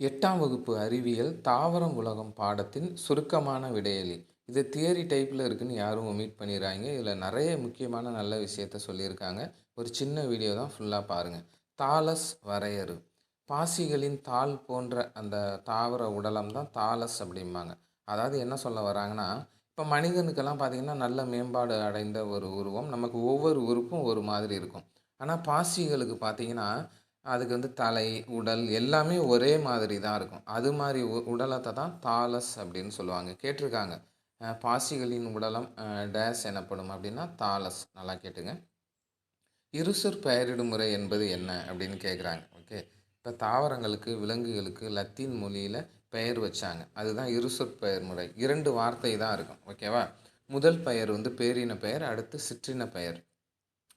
எட்டாம் வகுப்பு அறிவியல் தாவரம் உலகம் பாடத்தின் சுருக்கமான விடையலி. இது தியரி டைப்பில் இருக்குன்னு யாரும் ஒமிட் பண்ணிடுறாங்க இதில் நிறைய முக்கியமான நல்ல விஷயத்த சொல்லியிருக்காங்க. ஒரு சின்ன வீடியோ தான் ஃபுல்லாக பாருங்கள் தாலஸ் வரையறு. பாசிகளின் தாள் போன்ற அந்த தாவர உடலம் தான் தாலஸ் அப்படிம்பாங்க. அதாவது என்ன சொல்ல வராங்கன்னா இப்போ மனிதனுக்கெல்லாம் பார்த்திங்கன்னா நல்ல மேம்பாடு அடைந்த ஒரு உருவம். நமக்கு ஒவ்வொரு உறுப்பும் ஒரு மாதிரி இருக்கும். ஆனால் பாசிகளுக்கு பார்த்திங்கன்னா அதுக்கு வந்து தலை உடல் எல்லாமே ஒரே மாதிரி தான் இருக்கும். அது மாதிரி உ உடலத்தை தான் தாலஸ் அப்படின்னு சொல்லுவாங்க. கேட்டிருக்காங்க. பாசிகளின் உடலம் டேஸ் எனப்படும் அப்படின்னா தாலஸ் நல்லா கேட்டுங்க. இருசொற் பெயரிடும் முறை என்பது என்ன அப்படின்னு கேட்குறாங்க ஓகே. இப்போ தாவரங்களுக்கு விலங்குகளுக்கு லத்தீன் மொழியில் பெயர் வச்சாங்க. அதுதான் இருசொற் பெயர் முறை. இரண்டு வார்த்தை தான் இருக்கும். ஓகேவா? முதல் பெயர் வந்து பேரின பெயர் அடுத்து சிற்றின பெயர்.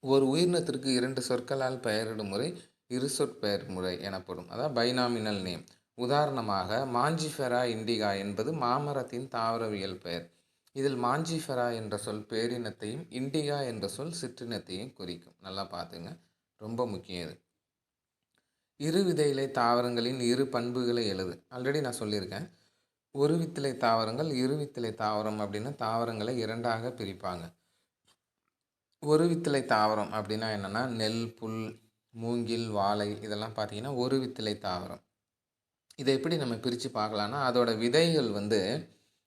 ஒரு உயிரினத்திற்கு இரண்டு சொற்களால் பெயரிடும் முறை இருசொற்பெயர் முறை எனப்படும் அதாவது பைனாமினல் நேம். உதாரணமாக மாஞ்சிஃபெரா இண்டிகா என்பது மாமரத்தின் தாவரவியல் பெயர். இதில் மாஞ்சிஃபெரா என்ற சொல் பேரினத்தையும் இண்டிகா என்ற சொல் சிற்றினத்தையும் குறிக்கும். நல்லா பார்த்துங்க. ரொம்ப முக்கியம் இது. இரு விதையிலை தாவரங்களின் இரு பண்புகளை எழுது. ஆல்ரெடி நான் சொல்லியிருக்கேன். ஒரு வித்திலை தாவரங்கள் இரு வித்திலை தாவரம் அப்படின்னா தாவரங்களை இரண்டாக பிரிப்பாங்க. ஒரு வித்திலை தாவரம் அப்படின்னா என்னென்னா நெல் புல் மூங்கில் வாழை இதெல்லாம் பார்த்திங்கன்னா ஒரு வித்திலை தாவரம். இதை எப்படி நம்ம பிரித்து பார்க்கலான்னா அதோட விதைகள் வந்து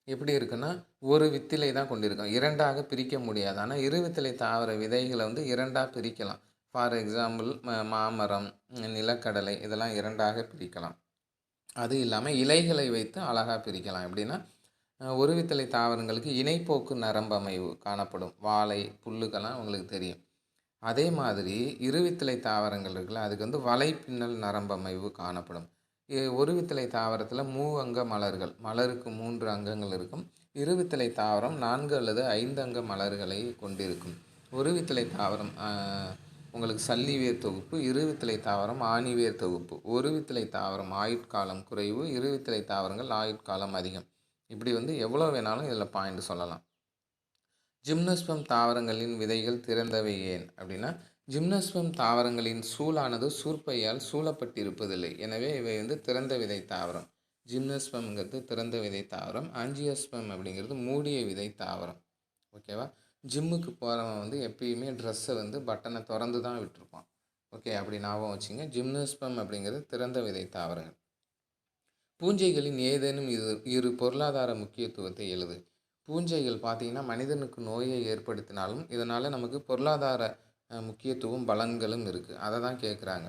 எப்படி இருக்குன்னா ஒரு வித்திலை தான் கொண்டிருக்கும். இரண்டாக பிரிக்க முடியாது. ஆனால் இரு வித்திலை தாவர விதைகளை வந்து இரண்டாக பிரிக்கலாம். ஃபார் எக்ஸாம்பிள் மாமரம் நிலக்கடலை இதெல்லாம் இரண்டாக பிரிக்கலாம். அது இல்லாமல் இலைகளை வைத்து அழகாக பிரிக்கலாம். எப்படின்னா ஒரு வித்தலை தாவரங்களுக்கு இணைப்போக்கு நரம்பமைவு காணப்படும். வாழை புல்லுக்கெல்லாம் உங்களுக்கு தெரியும். அதே மாதிரி இருவித்தலை தாவரங்கள் இருக்குல்ல அதுக்கு வந்து வலைப்பின்னல் நரம்பமைவு காணப்படும். ஒருவித்திலை தாவரத்தில் மூ அங்க மலர்கள் மலருக்கு மூன்று அங்கங்கள் இருக்கும். இருவித்தலை தாவரம் நான்கு அல்லது ஐந்து அங்க மலர்களை கொண்டிருக்கும். ஒருவித்திலை தாவரம் உங்களுக்கு சல்லிவேர் தொகுப்பு இருவித்தலை தாவரம் ஆணிவேர் தொகுப்பு. ஒருவித்திலை தாவரம் ஆயுட்காலம் குறைவு இருவித்தலை தாவரங்கள் ஆயுட்காலம் அதிகம். இப்படி வந்து எவ்வளோ வேணாலும் இதில் பாயிண்ட் சொல்லலாம். ஜிம்னஸ்பம் தாவரங்களின் விதைகள் திறந்தவை ஏன்? அப்படின்னா ஜிம்னஸ்பம் தாவரங்களின் சூழானது சூர்ப்பையால் சூழப்பட்டிருப்பதில்லை. எனவே இவை வந்து திறந்த விதை தாவரம். ஜிம்னஸ்பம்ங்கிறது திறந்த விதை தாவரம். ஆஞ்சியோஸ்பம் அப்படிங்கிறது மூடிய விதை தாவரம். ஓகேவா? ஜிம்முக்கு போகிறவன் வந்து எப்பயுமே ட்ரெஸ்ஸை வந்து பட்டனை திறந்து தான் விட்டுருப்பான். ஓகே அப்படி ஞாபகம் வச்சுங்க. ஜிம்னஸ்பம் அப்படிங்கிறது திறந்த விதை தாவரங்கள். பூஞ்சைகளின் ஏதேனும் இது இரு பொருளாதார முக்கியத்துவத்தை எழுது. பூஞ்சைகள் பார்த்திங்கன்னா மனிதனுக்கு நோயை ஏற்படுத்தினாலும் இதனால் நமக்கு பொருளாதார முக்கியத்துவம் பலன்களும் இருக்குது அதை தான் கேட்குறாங்க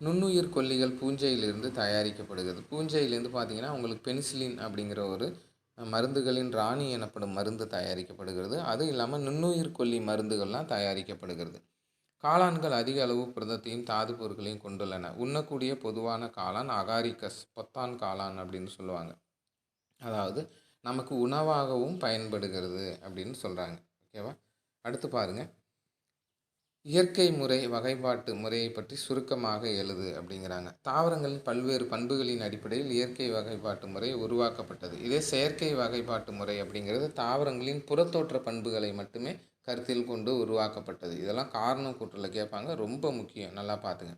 நுண்ணுயிர் கொல்லிகள் பூஞ்சையிலிருந்து தயாரிக்கப்படுகிறது. பூஞ்சையிலேருந்து பார்த்திங்கன்னா உங்களுக்கு பெனிசிலின் அப்படிங்கிற ஒரு மருந்துகளின் ராணி எனப்படும் மருந்து தயாரிக்கப்படுகிறது. அதுவும் இல்லாமல் நுண்ணுயிர் கொல்லி மருந்துகள்லாம் தயாரிக்கப்படுகிறது. காளான்கள் அதிக அளவு புரதத்தையும் தாது பொருட்களையும் கொண்டுள்ளன. உண்ணக்கூடிய பொதுவான காளான் அகாரிக்கஸ் பொத்தான் காளான் அப்படின்னு சொல்லுவாங்க. அதாவது நமக்கு உணவாகவும் பயன்படுகிறது அப்படின்னு சொல்கிறாங்க ஓகேவா அடுத்து பாருங்கள் இயற்கை முறை வகைப்பாட்டு முறையை பற்றி சுருக்கமாக எழுது அப்படிங்கிறாங்க. தாவரங்களின் பல்வேறு பண்புகளின் அடிப்படையில் இயற்கை வகைப்பாட்டு முறை உருவாக்கப்பட்டது. இதே செயற்கை வகைப்பாட்டு முறை அப்படிங்கிறது தாவரங்களின் புறத்தோற்ற பண்புகளை மட்டுமே கருத்தில் கொண்டு உருவாக்கப்பட்டது. இதெல்லாம் காரணம் கூற்றில் கேட்பாங்க. ரொம்ப முக்கியம். நல்லா பார்த்துங்க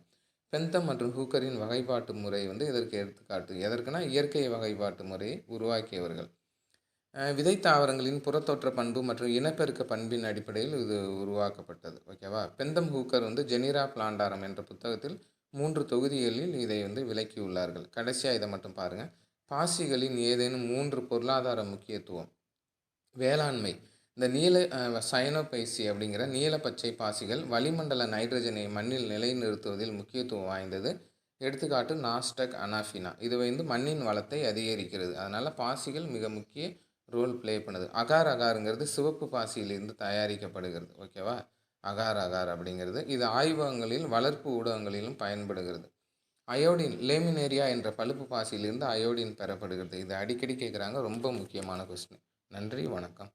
பெந்தம் மற்றும் ஹூக்கரின் வகைப்பாட்டு முறை வந்து இதற்கு எடுத்துக்காட்டு? எதற்குனா இயற்கை வகைப்பாட்டு முறையை உருவாக்கியவர்கள். விதை தாவரங்களின் புறத்தோற்ற பண்பு மற்றும் இனப்பெருக்க பண்பின் அடிப்படையில் இது உருவாக்கப்பட்டது ஓகேவா பெந்தம் ஹூக்கர் வந்து ஜெனிரா பிளாண்டாரம் என்ற புத்தகத்தில் மூன்று தொகுதிகளில் இதை வந்து விளக்கியுள்ளார்கள். கடைசியாக இதை மட்டும் பாருங்கள் பாசிகளின் ஏதேனும் மூன்று பொருளாதார முக்கியத்துவம். வேளாண்மை. இந்த நீல சயனோபைசி அப்படிங்கிற நீல பச்சை பாசிகள் வளிமண்டல நைட்ரஜனை மண்ணில் நிலைநிறுத்துவதில் முக்கியத்துவம் வாய்ந்தது. எடுத்துக்காட்டு நாஸ்டக் அனாஃபினா. இது வந்து மண்ணின் வளத்தை அதிகரிக்கிறது. அதனால் பாசிகள் மிக முக்கிய ரோல் ப்ளே பண்ணுது. அகார் அகாருங்கிறது சிவப்பு பாசியிலிருந்து தயாரிக்கப்படுகிறது ஓகேவா? அகார் அகார் அப்படிங்கிறது. இது ஆய்வகங்களில் வளர்ப்பு ஊடகங்களிலும் பயன்படுகிறது. அயோடின் லேமினேரியா என்ற பழுப்பு பாசியிலிருந்து அயோடின் பெறப்படுகிறது. இது அடிக்கடி கேட்குறாங்க. ரொம்ப முக்கியமான கொஸ்டின் நன்றி வணக்கம்.